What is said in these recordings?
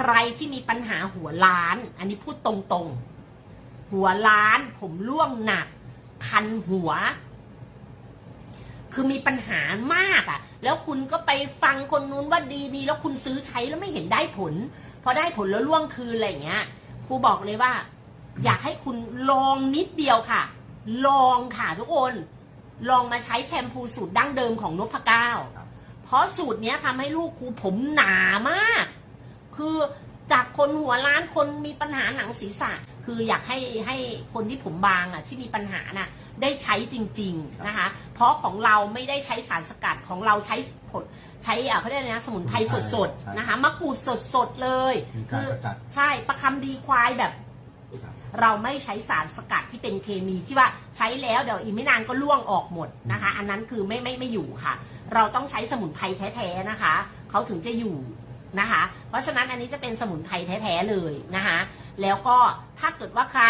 ใครที่มีปัญหาหัวล้าน อันนี้พูดตรงๆ หัวล้านผมร่วงหนัก คันหัว คือมีปัญหามากอะ่ะ แล้วคุณก็ไปฟังคนนู้นว่าดีดีแล้วคุณซื้อใช้แล้วไม่เห็นได้ผล พอได้ผลแล้วล่วงคืนอะไรอย่างเงี้ยครูบอกเลยว่า อยากให้คุณลองนิดเดียวค่ะ ลองค่ะทุกคน ลองมาใช้แชมพูสูตรดั้งเดิมของนพเก้าเพราะสูตรเนี้ยทำให้ลูกครูผมหนามาก คือจากคนหัวล้านคนมีปัญหาหนังศีรษะ คืออยากให้ให้คนที่ผมบางอะที่มีปัญหาน่ะได้ใช้จริง ๆนะคะ เพราะของเราไม่ได้ใช้สารสกัดของเราใช้ผลใช้อะเขาเรียกอะไรนะสมุนไพรสดใช่ๆนะคะมะกรูดสดๆเลยมีการสกัด ใช่ประคำดีควายแบบ ครับ เราไม่ใช้สารสกัดที่เป็นเคมีที่ว่าใช้แล้วเดี๋ยวอีกไม่นานก็ล่วงออกหมดนะคะ อันนั้นคือไม่ไม่ไม่อยู่ค่ะ เราต้องใช้สมุนไพรแท้ๆนะคะ เขาถึงจะอยู่ นะคะ เพราะฉะนั้นอันนี้จะเป็นสมุนไพรแท้ๆเลยนะคะ แล้วก็ถ้าเกิดว่าใคร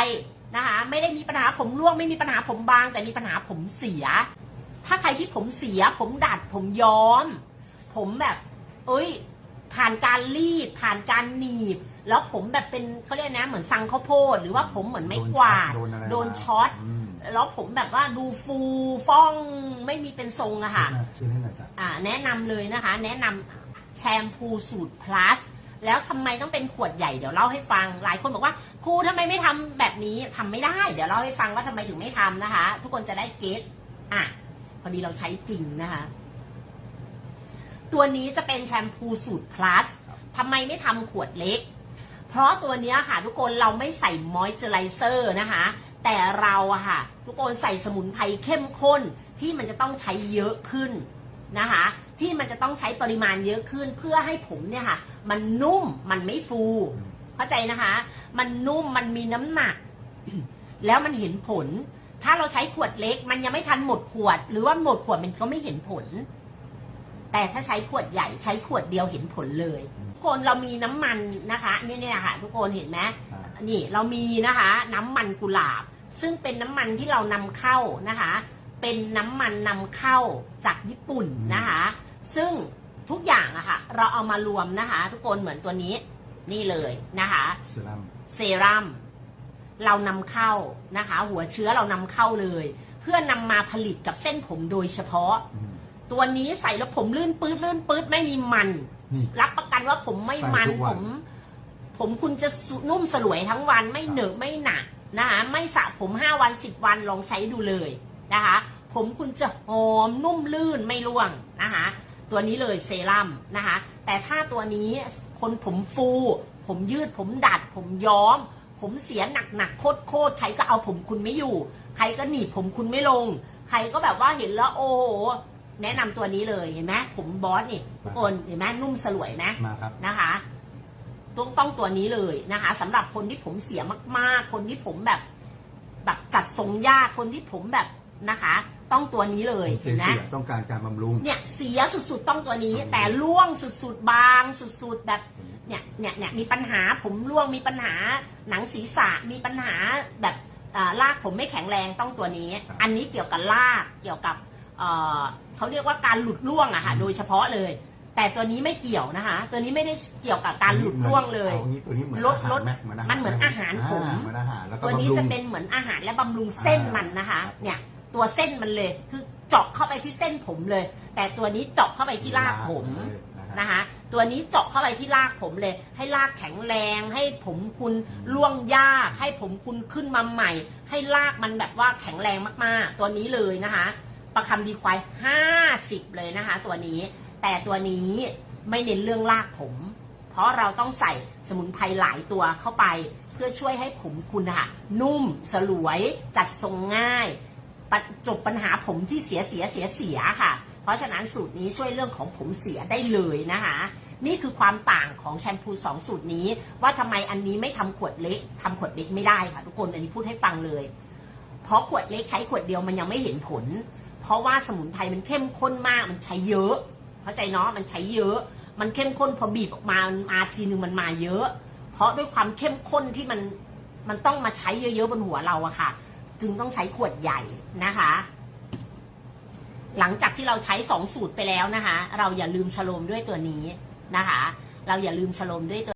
นะคะ ไม่ได้มีปัญหาผมร่วงไม่มีปัญหาผมบาง แต่มีปัญหาผมเสีย ถ้าใครที่ผมเสีย ผมดัดผมย้อม ผมแบบ เอ้ยผ่านการรีดผ่านการหนีบ แล้วผมแบบเป็นเขาเรียกนะเหมือนสังข้าวโพดหรือว่าผมเหมือนไม่กวาดโดนอะไรโดนช็อตอืมแล้วผมแบบว่าดูฟูฟ่องไม่มีเป็นทรงอะค่ะชื่อนี่นะจ๊ะอ่า แนะนำเลยนะคะ แนะนำ แชมพูสูตร plus แล้วทำไมต้องเป็นขวดใหญ่เดี๋ยวเล่าให้ฟัง หลายคนบอกว่าครูทำไมไม่ทำแบบนี้ทำไม่ได้ เดี๋ยวเล่าให้ฟังว่าทำไมถึงไม่ทำนะคะ ทุกคนจะได้เก็ตอะพอดีเราใช้จริงนะคะ ตัวนี้จะเป็นแชมพูสูตร plus ทำไมไม่ทำขวดเล็ก เพราะตัวนี้ค่ะ ทุกคนเราไม่ใส่มอยเจอไรเซอร์นะคะ แต่เราอะค่ะ ทุกคนใส่สมุนไพรเข้มข้นที่มันจะต้องใช้เยอะขึ้นนะคะ ที่มันจะต้องใช้ปริมาณเยอะขึ้นเพื่อให้ผมเนี่ยค่ะ มันนุ่มมันไม่ฟู เข้าใจนะคะ มันนุ่มมันมีน้ำหนัก แล้วมันเห็นผล ถ้าเราใช้ขวดเล็ก มันยังไม่ทันหมดขวด หรือว่าหมดขวดมันก็ไม่เห็นผล แต่ถ้าใช้ขวดใหญ่ใช้ขวดเดียวเห็นผลเลยทุกคนเรามีน้ำมันนะคะเนี่ยเนี่ยค่ะ ทุกคนเห็นไหมอ่านี่เรามีนะคะ น้ำมันกุหลาบ ซึ่งเป็นน้ำมันที่เรานำเข้านะคะ เป็นน้ำมันนำเข้าจากญี่ปุ่นนะคะ ซึ่งทุกอย่างอะค่ะ เราเอามารวมนะคะ ทุกคนเหมือนตัวนี้นี่เลยนะคะเซรั่มเซรั่มเรานำเข้านะคะ หัวเชื้อเรานำเข้าเลย เพื่อนำมาผลิตกับเส้นผมโดยเฉพาะอืมตัวนี้ใส่แล้วผมลื่นปื๊ดลื่นปื๊ดไม่มีมัน นี่ รับประกันว่าผมไม่มันใส่ทุกวัผน ม ผมคุณจะสุนุ่มสลวยทั้งวันไม่เหนอะไม่หนักนะคะไม่สระผมห้าวันสิบวันลองใช้ดูเลยนะคะ ผมคุณจะหอมนุ่มลื่นไม่ร่วงนะคะ ตัวนี้เลยเซรั่มนะคะ แต่ถ้าตัวนี้คนผมฟู ผมยืดผมดัด ผมย้อม ผมเสียหนักหนักๆโคตรโคตรใครก็เอาผมคุณไม่อยู่ ใครก็หนีบผมคุณไม่ลง ใครก็แบบว่าเห็นแล้วโอ้โหแนะนำตัวนี้เลยเห็นไหมผมบอสนี่ทุกคนเห็นไหมนุ่มสลวยไหมมาครับนะคะต้องต้องตัวนี้เลยนะคะสำหรับคนที่ผมเสียมาก ๆ คนที่ผมแบบแบบจัดทรงยากคนที่ผมแบบนะคะ ต้องตัวนี้เลยเสีเห็ยนไหมเสียต้องการการบำรุง เนี่ยเสียสุดๆต้องตัวนี้ อืม แต่ร่วงสุดๆบางสุดๆแบบเนี่ยเนี่ยเนี่ยมีปัญหาผมร่วงมีปัญหาหนังศีรษะมีปัญหาแบบอ่ารากผมไม่แข็งแรงต้องตัวนี้ อันนี้เกี่ยวกับรากเกี่ยวกับเอ่อเขาเรียกว่าการหลุดร่วงอะค่ะโดยเฉพาะเลย แต่ตัวนี้ไม่เกี่ยวนะคะ ตัวนี้ไม่ได้เกี่ยวกับการหลุดร่วงเลย อางี้ตัวนี้เหมือนลดอาหารลดไหเหมือนอาหารมันเหมือนอาหารผม อ่เหมือนอาหารแล้วก็ตัวนี้บำรุงจะเป็นเหมือนอาหารและบำรุงเส้นมันนะคะอ่าเนี่ย ตัวเส้นมันเลย คือเจาะเข้าไปที่เส้นผมเลย แต่ตัวนี้เจาะเข้าไปที่รากผมเลยนะฮะนะคะ ตัวนี้เจาะเข้าไปที่รากผมเลย ให้รากแข็งแรง ให้ผมคุณร่วงยาก ให้ผมคุณขึ้นมาใหม่ ให้รากมันแบบว่าแข็งแรงมากๆ ตัวนี้เลยนะคะ ประคำดีควาย50เลยนะคะ ตัวนี้ แต่ตัวนี้ไม่เน้นเรื่องรากผม เพราะเราต้องใส่สมุนไพรหลายตัวเข้าไป เพื่อช่วยให้ผมคุณค่ะนุ่มสลวยจัดทรงง่ายปะ จบปัญหาผมที่เสียเสียเสียเสียค่ะ เพราะฉะนั้นสูตรนี้ช่วยเรื่องของผมเสียได้เลยนะคะ นี่คือความต่างของแชมพูสองสูตรนี้ ว่าทำไมอันนี้ไม่ทำขวดเล็กทำขวดเล็กไม่ได้ค่ะ ทุกคนอันนี้พูดให้ฟังเลย เพราะขวดเล็กใช้ขวดเดียวมันยังไม่เห็นผล เพราะว่าสมุนไพรมันเข้มข้นมากมันใช้เยอะ เข้าใจเนาะมันใช้เยอะ มันเข้มข้นพอบีบออกมามันมาทีนึงมันมาเยอะ เพราะด้วยความเข้มข้นที่มันมันต้องมาใช้เยอะๆบนหัวเราอะค่ะ จึงต้องใช้ขวดใหญ่นะคะ หลังจากที่เราใช้สองสูตรไปแล้วนะคะ เราอย่าลืมฉโลมด้วยตัวนี้นะคะ เราอย่าลืมฉโลมด้วยตัว